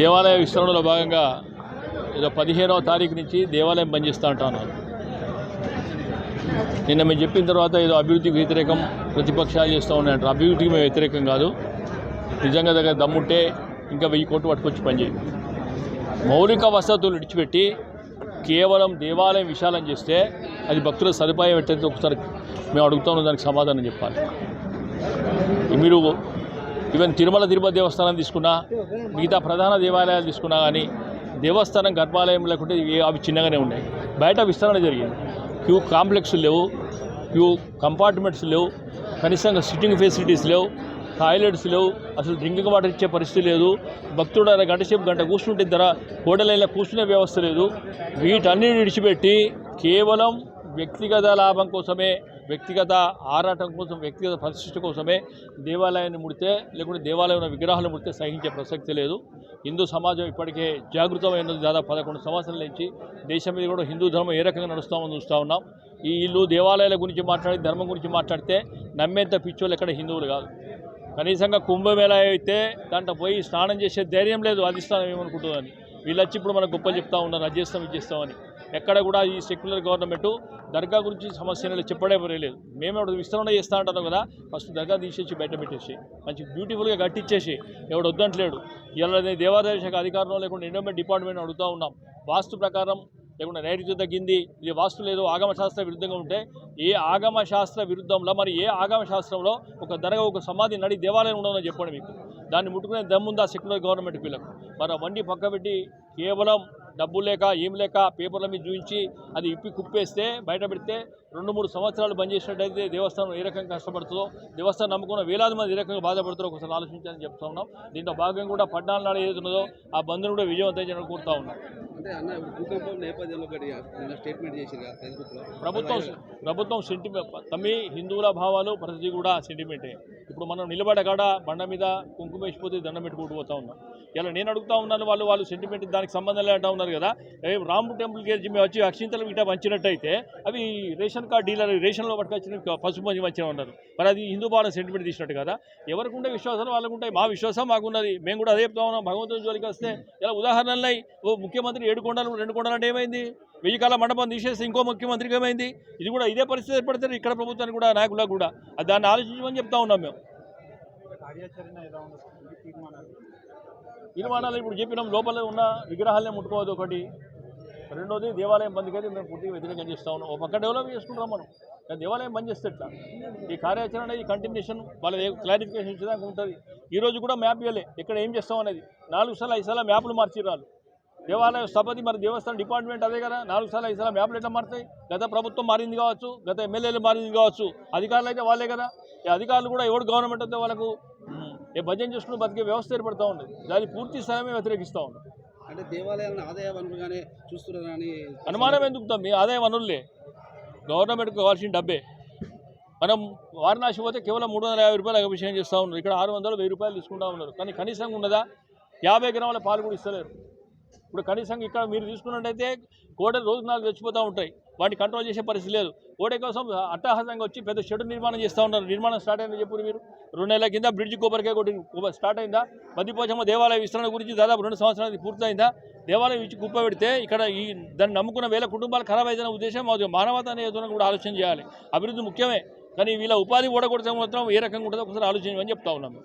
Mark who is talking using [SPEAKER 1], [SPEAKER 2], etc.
[SPEAKER 1] దేవాలయ విస్తరణలో భాగంగా ఏదో పదిహేనవ తారీఖు నుంచి దేవాలయం బంద్ చేస్తా అంటున్నారు నిన్న మేము చెప్పిన తర్వాత ఏదో అభివృద్ధికి వ్యతిరేకం ప్రతిపక్షాలు చేస్తూ ఉన్నాయంటారు అభివృద్ధికి మేము వ్యతిరేకం కాదు. నిజంగా దగ్గర దమ్ముంటే ఇంకా వెయ్యి కోట్లు పట్టుకొచ్చి పనిచేయి మౌలిక వసతులు విడిచిపెట్టి కేవలం దేవాలయం విశాలం చేస్తే అది భక్తుల సదుపాయం ఎట్టయితే ఒకసారి మేము అడుగుతాము దానికి సమాధానం చెప్పాలి. మీరు ఈవెన్ తిరుమల తిరుపతి దేవస్థానం తీసుకున్నా మిగతా ప్రధాన దేవాలయాలు తీసుకున్నా కానీ దేవస్థానం గర్భాలయం లేకుంటే అవి చిన్నగానే ఉన్నాయి. బయట విస్తరణ జరిగింది. క్యూ కాంప్లెక్స్ లేవు. క్యూ కంపార్ట్మెంట్స్ లేవు. కనీసంగా సిట్టింగ్ ఫెసిలిటీస్ లేవు. టాయిలెట్స్ లేవు. అసలు డ్రింకింగ్ వాటర్ ఇచ్చే పరిస్థితి లేదు. భక్తుడు అర గంట సేపు గంట కూర్చుంటే ధర హోటల్ అయినా కూర్చునే వ్యవస్థ లేదు. వీటన్నిటిని విడిచిపెట్టి కేవలం వ్యక్తిగత లాభం కోసమే వ్యక్తిగత ఆరాటం కోసం వ్యక్తిగత పరిశిష్టి కోసమే దేవాలయాన్ని ముడితే లేకుంటే దేవాలయంలో విగ్రహాలు ముడితే సహించే ప్రసక్తి లేదు. హిందూ సమాజం ఇప్పటికే జాగృతమైనది. దాదాపు పదకొండు సంవత్సరాల నుంచి దేశం మీద కూడా హిందూ ధర్మం ఏ రకంగా నడుస్తామని చూస్తూ ఉన్నాం. ఈ ఇల్లు దేవాలయాల గురించి మాట్లాడి ధర్మం గురించి మాట్లాడితే నమ్మేంత పిచ్చోళ్ళు ఎక్కడ హిందువులు కాదు. కనీసంగా కుంభమేళ అయితే దాంట్లో పోయి స్నానం చేసే ధైర్యం లేదు అధిష్టానం ఏమనుకుంటుందని వీళ్ళు వచ్చి ఇప్పుడు మనకు గొప్ప చెప్తా ఉన్నారు అది చేస్తాం ఇది చేస్తామని ఎక్కడ కూడా ఈ సెక్యులర్ గవర్నమెంట్ దర్గా గురించి సమస్యలు చెప్పడే లేదు. మేము ఎవడు విస్తరణ చేస్తా అంటున్నాం కదా ఫస్ట్ దర్గా తీసేసి బయట పెట్టేసి మంచి బ్యూటిఫుల్గా కట్టించేసి ఎవడు వద్దంటలేడు. ఇలా దేవాదాయ శాఖ అధికారంలో లేకుండా ఎండోమెంట్ డిపార్ట్మెంట్ అడుగుతూ ఉన్నాం. వాస్తు ప్రకారం లేకుండా నైరుతి తగ్గింది ఇది వాస్తు లేదు ఆగమ శాస్త్ర విరుద్ధంగా ఉంటే ఏ ఆగమ శాస్త్ర విరుద్ధంలో మరి ఏ ఆగమ శాస్త్రంలో ఒక దర్గా ఒక సమాధి నడి దేవాలయం ఉండదని చెప్పండి మీకు. దాన్ని ముట్టుకునే దమ్ముందా సెక్యులర్ గవర్నమెంట్ పిల్లలకు మరి వండి పక్క పెట్టి కేవలం డబ్బు లేక ఏం లేక పేపర్ల మీద చూపించి అది ఇప్పి కుప్పేస్తే బయట పెడితే రెండు మూడు సంవత్సరాలు బంద్ చేసినట్టయితే దేవస్థానం ఏ రకంగా కష్టపడుతుందో దేవస్థానం నమ్ముకున్న వేలాది మంది ఏ రకంగా బాధపడుతారో ఒకసారి ఆలోచించాలని చెప్తా ఉన్నాం. దీంట్లో భాగంగా కూడా పడ్డాల నాడు ఏది ఉన్నదో ఆ బంద్ను కూడా విజయవంతం చేయడానికి కోరుతా ఉన్నాం.
[SPEAKER 2] అంటే అన్న భూకంపం నేపథ్యంలో ఒకటి స్టేట్మెంట్లో
[SPEAKER 1] ప్రభుత్వం ప్రభుత్వం సెంటిమెంట్ తమ్మి హిందువుల భావాలు ప్రతిదీ కూడా సెంటిమెంటే ఇప్పుడు మనం నిలబడే కాడ బండ మీద కుంకుమ వేసిపోతే దండం పెట్టుకుంటూ పోతా ఉన్నాం. ఇలా నేను అడుగుతా ఉన్నాను వాళ్ళు వాళ్ళు సెంటిమెంట్ దానికి సంబంధం లేదంటా ఉన్నారు. కదా ఏ టెంపుల్కి మేము వచ్చి అక్షింతలు ఇట్లా పంచినట్టయితే అవి రేషన్ కార్డ్ డీలర్ రేషన్లో పట్టుకొచ్చిన పసుపు మంచి మంచిగా ఉన్నారు మరి అది హిందూ భావన సెంటిమెంట్ తీసినట్టు కదా ఎవరికి ఉండే విశ్వాసాలు వాళ్ళకు ఉంటాయి. మా విశ్వాసం మాకున్నది. మేము కూడా అదే చెప్తా ఉన్నాం. భగవంతుని జోలికి వస్తే ఇలా ఉదాహరణలై ఓ ముఖ్యమంత్రి ఏడు కొండలు రెండు కొండలు అంటే ఏమైంది? వెయ్యి కాల మండపం తీసేసి ఇంకో ముఖ్యమంత్రికి ఏమైంది? ఇది కూడా ఇదే పరిస్థితి ఏర్పడతారు ఇక్కడ ప్రభుత్వానికి కూడా నాయకులకు కూడా. అది దాన్ని ఆలోచించమని చెప్తా ఉన్నాం మేము. తీర్మానాలు ఇప్పుడు చెప్పినాం. లోపల ఉన్న విగ్రహాలనే ముట్టుకోవద్దు ఒకటి. రెండోది దేవాలయం బంద్కి అయితే మేము పూర్తిగా వ్యతిరేకం చేస్తూ ఉన్నాం. ఒక పక్క డెవలప్ చేసుకుంటాం మనం. కానీ దేవాలయం బంద్ చేస్తే ఎట్లా? ఈ కార్యాచరణ అనేది కంటిన్యూషన్ వాళ్ళ క్లారిఫికేషన్ ఇచ్చేదాకా ఉంటుంది. ఈరోజు కూడా మ్యాప్ ఇవ్వలే. ఇక్కడ ఏం చేస్తాం అనేది. నాలుగు సార్లు ఐదు సార్లు మ్యాప్లు మార్చిరాలు దేవాలయ స్థపతి మరి దేవస్థానం డిపార్ట్మెంట్ అదే కదా. నాలుగు సార్లు ఐదు సార్లు మ్యాప్లు ఎట్లా మారుతాయి? గత ప్రభుత్వం మారింది కావచ్చు గత ఎమ్మెల్యేలు మారింది కావచ్చు. అధికారులు అయితే వాళ్ళే కదా. ఈ అధికారులు కూడా ఎవడు గవర్నమెంట్ అయితే వాళ్ళకు ఏ భజన చేసుకుని బతికే వ్యవస్థ ఏర్పడుతూ ఉండదు దాని పూర్తి స్థాయి వ్యతిరేకిస్తూ ఉన్నాం
[SPEAKER 2] అంటే దేవాలయాలను ఆదాయ వనరుగానే చూస్తున్నారని
[SPEAKER 1] అనుమానం ఎందుకు తమ్మి? ఆదాయం వనరులే. గవర్నమెంట్కి కావాల్సిన డబ్బే. మనం వారణాసి పోతే కేవలం మూడు వందల యాభై రూపాయలు అభిషేకం చేస్తూ ఉన్నారు. ఇక్కడ ఆరు వందలు వెయ్యి రూపాయలు తీసుకుంటా ఉన్నారు. కానీ కనీసంగా ఉన్నదా? యాభై గ్రాముల పాలు కూడా ఇస్తలేరు. ఇప్పుడు కనీసం ఇక్కడ మీరు తీసుకున్నట్టయితే కోడలు రోజు నాలుగు చచ్చిపోతూ ఉంటాయి. వాటిని కంట్రోల్ చేసే పరిస్థితి లేదు. కోడే కోసం అట్టహాసంగా వచ్చి పెద్ద షెడ్ నిర్మాణం చేస్తూ ఉన్నారు. నిర్మాణం స్టార్ట్ అయిందని చెప్పు మీరు? రెండు నెలల కింద బ్రిడ్జ్ కొబ్బరికాయ కొట్టి స్టార్ట్ అయిందా? మధ్యపోచమ్మ దేవాలయ విస్తరణ గురించి దాదాపు రెండు సంవత్సరాలు పూర్తయిందా? దేవాలయం ఇచ్చి కుప్పబెడితే ఇక్కడ ఈ దాన్ని నమ్ముకున్న వేల కుటుంబాలు ఖరాబ్ అవుతున్న ఉద్దేశం. మానవత అనే కూడా ఆలోచన చేయాలి. అభివృద్ధి ముఖ్యమే. కానీ వీళ్ళ ఉపాధి కూడా మాత్రం ఏ రకంగా ఉంటుందో ఒకసారి ఆలోచించమని చెప్తా ఉన్నాము.